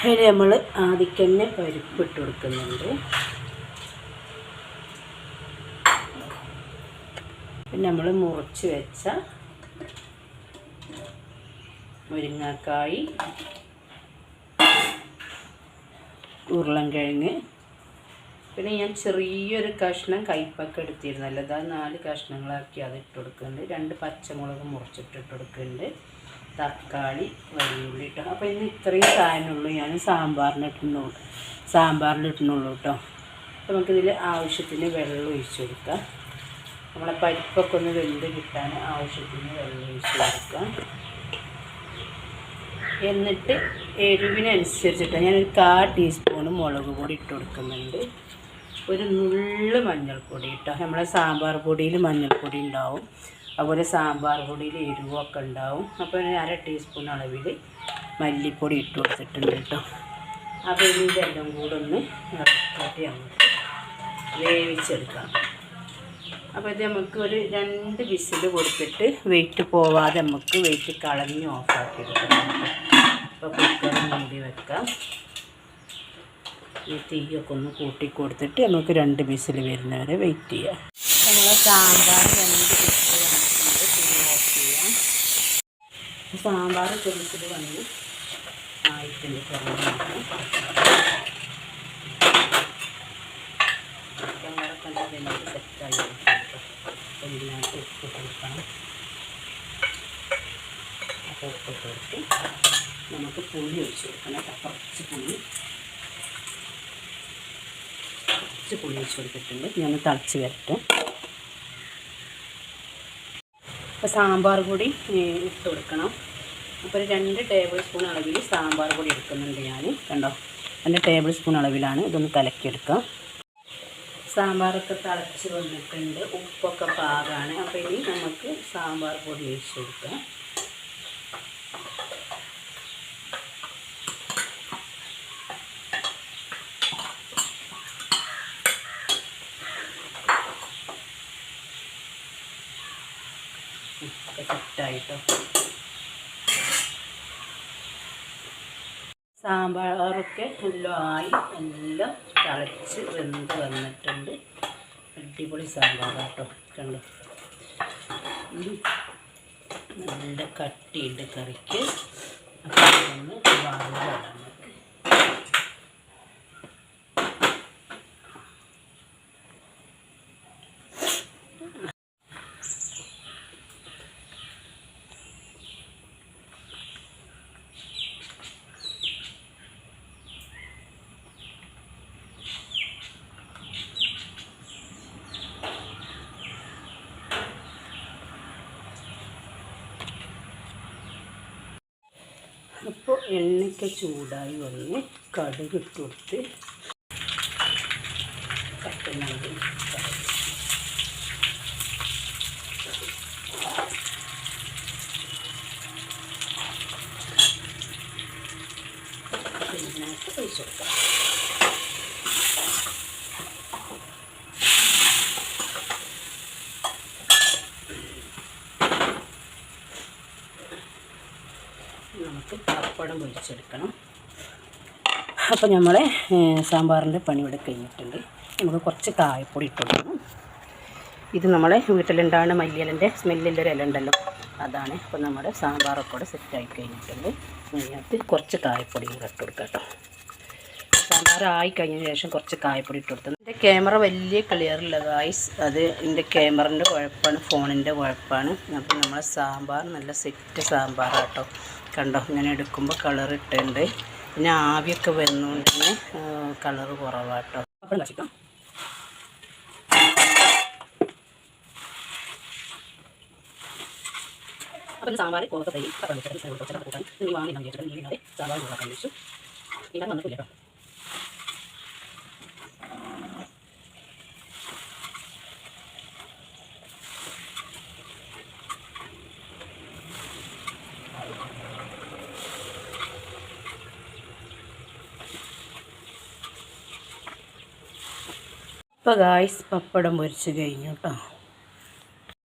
അതിൽ നമ്മൾ ആദ്യം തന്നെ പരിപ്പിട്ട് കൊടുക്കുന്നുണ്ട്. പിന്നെ നമ്മൾ മുറിച്ച് വെച്ച മുരിങ്ങാക്കായി ഉരുളൻകിഴങ്ങ്. പിന്നെ ഞാൻ ചെറിയൊരു കഷ്ണം കയ്പൊക്കെ എടുത്തിരുന്നല്ലോ. അതാ നാല് കഷ്ണങ്ങളാക്കി അത് ഇട്ട് കൊടുക്കുന്നുണ്ട്. രണ്ട് പച്ചമുളക് മുറിച്ചിട്ട് ഇട്ട് കൊടുക്കുന്നുണ്ട്. തക്കാളി വലിയുള്ളി കേട്ടോ അപ്പോൾ ഇന്ന് ഇത്രയും സാധനമുള്ളൂ. ഞാൻ സാമ്പാറിന് ഇട്ടുന്നുള്ളൂ സാമ്പാറിൽ ഇട്ടുന്നുള്ളൂ കേട്ടോ. അപ്പോൾ നമുക്കിതിൽ ആവശ്യത്തിന് വെള്ളം ഒഴിച്ചു കൊടുക്കാം. നമ്മളെ പരിപ്പൊക്കെ ഒന്ന് വെന്ത് കിട്ടാൻ ആവശ്യത്തിന് വെള്ളം ഒഴിച്ച് കൊടുക്കാം. എന്നിട്ട് എരിവിനനുസരിച്ചിട്ട് ഞാനൊരു കാ ടീസ്പൂൺ മുളക് പൊടി ഇട്ട് കൊടുക്കുന്നുണ്ട്. ഒരു നുള്ള് മഞ്ഞൾപ്പൊടി ഇട്ടോ. നമ്മളെ സാമ്പാർ പൊടിയിൽ മഞ്ഞൾപ്പൊടി ഉണ്ടാവും. അതുപോലെ സാമ്പാർ പൊടിയിൽ എരിവൊക്കെ ഉണ്ടാവും. അപ്പോൾ ഒരു അര ടീസ്പൂൺ അളവിൽ മല്ലിപ്പൊടി ഇട്ട് കൊടുത്തിട്ടുണ്ട് കേട്ടോ. അപ്പോൾ ഇതിന്റെ എല്ലാം കൂടെ ഒന്ന് ഇറക്കിയിട്ട് നമുക്ക് വേവിച്ചെടുക്കാം. അപ്പോൾ ഇത് നമുക്ക് ഒരു രണ്ട് വിസിൽ കൊടുത്തിട്ട് വെയിറ്റ് പോവാതെ നമുക്ക് വെയിറ്റ് കളഞ്ഞ് ഓഫാക്കി എടുക്കാം. അപ്പോൾ കുക്കർ മൂടി വെക്കാം. ഈ തീയൊക്കെ ഒന്ന് കൂട്ടി കൊടുത്തിട്ട് നമുക്ക് രണ്ട് വിസിൽ വരുന്നവരെ വെയിറ്റ് ചെയ്യാം. നമ്മൾ സാമ്പാർ രണ്ട് വിസിൽ വന്നിട്ടുണ്ട് തീ ഓഫ് ചെയ്യാം സാമ്പാർ വിസിൽ വന്ന്. ആയിട്ടുണ്ട് സാമ്പാറൊക്കെ നമുക്ക് പുളി ഒഴിച്ച് കൊടുക്കണം. കുറച്ച് പുളി. കുറച്ച് പുളി ഒഴിച്ച് കൊടുത്തിട്ടുണ്ട്. ഞാൻ തിളച്ച് വരട്ടെ. അപ്പോൾ സാമ്പാർ പൊടി ഇട്ട് കൊടുക്കണം. അപ്പോൾ ഒരു രണ്ട് ടേബിൾ സ്പൂൺ അളവിൽ സാമ്പാർ പൊടി എടുക്കുന്നുണ്ട് ഞാൻ കണ്ടോ? രണ്ട് ടേബിൾ സ്പൂൺ അളവിലാണ് ഇതൊന്ന് കലക്കിയെടുക്കാം സാമ്പാറൊക്കെ തിളച്ച് വന്നിട്ടുണ്ട്. ഉപ്പൊക്കെ പാകമാണ് അപ്പോൾ ഇനി നമുക്ക് സാമ്പാർ പൊടി ഒഴിച്ച് കൊടുക്കാം. സെറ്റായിട്ടോ സാമ്പാറൊക്കെ ആയി എല്ലാം തിളച്ച് വെന്ത് വന്നിട്ടുണ്ട്. അടിപൊളി സാമ്പാർ കേട്ടോ കണ്ടു നല്ല കട്ടിയുണ്ട് കറിക്ക്. അപ്പോൾ ഒന്ന് വാങ്ങാം. അപ്പോൾ എണ്ണയ്ക്ക് ചൂടായി വന്ന് കടുക് ഇട്ട് കൊടുത്ത് കട്ടുന്നത് ഇതിനകത്ത് ഒഴിച്ച് കൊടുക്കാം. നമുക്ക് പപ്പടം പൊരിച്ചെടുക്കണം. അപ്പോൾ നമ്മളെ സാമ്പാറിന്റെ പണി കഴിഞ്ഞിട്ടുണ്ട്. നമുക്ക് കുറച്ച് കായപ്പൊടി ഇട്ട് കൊടുക്കണം. ഇത് നമ്മളെ വീട്ടിലുണ്ടാകുന്ന മല്ലിയലിന്റെ സ്മെല്ലിന്റെ ഒരു ഇല ഉണ്ടല്ലോ. അതാണ് അപ്പോൾ നമ്മുടെ സാമ്പാറൊക്കെ കൂടെ സെറ്റായി കഴിഞ്ഞിട്ടുണ്ട്. അതിനകത്ത് കുറച്ച് കായപ്പൊടിയും ഇട്ടുകൊടുക്കാം ഇട്ട് കൊടുക്കാം കേട്ടോ. സാമ്പാർ ആയി കഴിഞ്ഞതിന് ശേഷം കുറച്ച് കായപ്പൊടി ഇട്ട് കൊടുത്തു എന്റെ ക്യാമറ വലിയ ക്ലിയർ ഇല്ല ഗായ്സ് അത് എന്റെ ക്യാമറന്റെ കുഴപ്പമാണ് ഫോണിന്റെ കുഴപ്പമാണ് അപ്പോൾ നമ്മളെ സാമ്പാർ നല്ല സെറ്റ് സാമ്പാർ കേട്ടോ കണ്ടോ? ഇങ്ങനെ എടുക്കുമ്പോൾ കളർ ഇട്ടുണ്ട് പിന്നെ ആവിയൊക്കെ വരുന്നതുകൊണ്ട് തന്നെ കളർ കുറവാട്ടോ. അപ്പം സാമ്പാർ കോവക്ക കൂട്ടാൻ. വാങ്ങി നമ്മൾ സാമ്പാർ കൂടാൻ കഴിച്ചു ഇടാൻ വന്നിട്ടില്ല കേട്ടോ. ഇപ്പോൾ ഗായ്സ് പപ്പടം പൊരിച്ച് കഴിഞ്ഞു കേട്ടോ